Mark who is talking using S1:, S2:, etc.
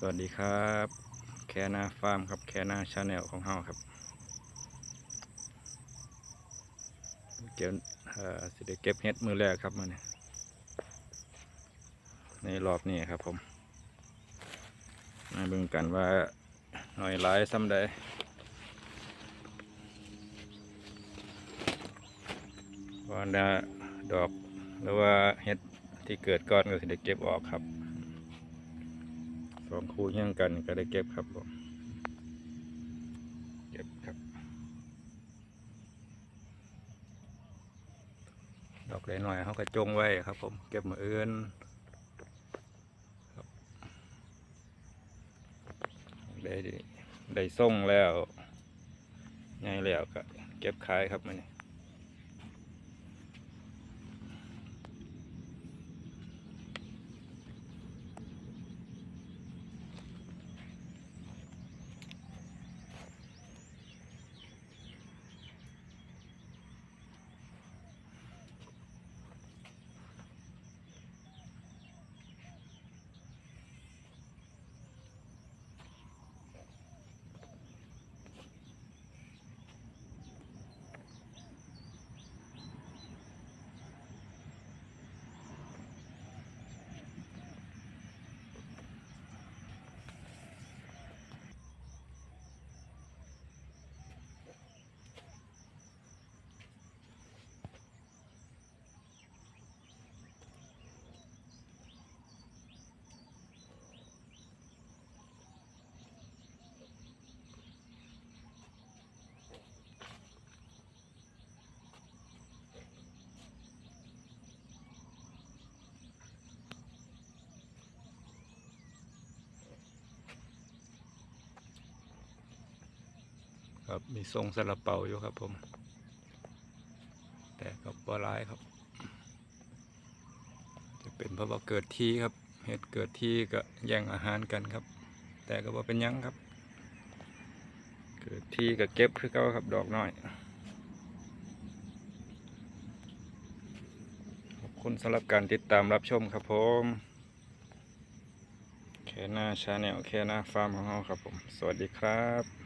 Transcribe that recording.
S1: สวัสดีครับ แคนาฟาร์มครับ แคนาชาแนลของเฮาครับเกี่ยวเอ่อสิได้เก็บเฮ็ดมือแรกครับมันในรอบนี้ครับผมมาเบิ่งกันว่าหน่อยหลายซ้ำใดว่าดอกหรือว่าเฮ็ดที่เกิดก้อนก็สิได้เก็บออกครับ สองคู่เฮี้ยงกันก็ได้เก็บครับผมเก็บครับดอกได้หน่อยเขาก็จงไว้ครับผมเก็บมาเอื้อนได้ได้ส่งแล้วไงแล้วก็เก็บขายครับมันนี่ ครับมีทรงสลับเป่าอยู่ครับผม แต่ก็บ่ร้ายครับ จะเป็นเพราะว่าเกิดที่ครับเหตุเกิดที่ก็แย่งอาหารกันครับ แต่ก็บ่เป็นยังครับ เกิดที่ก็เก็บคือเก่าครับดอกน้อยขอบคุณสำหรับการติดตามรับชมครับผมแค่หน้าชาแนลแค่หน้าฟาร์มของเราครับผม สวัสดีครับ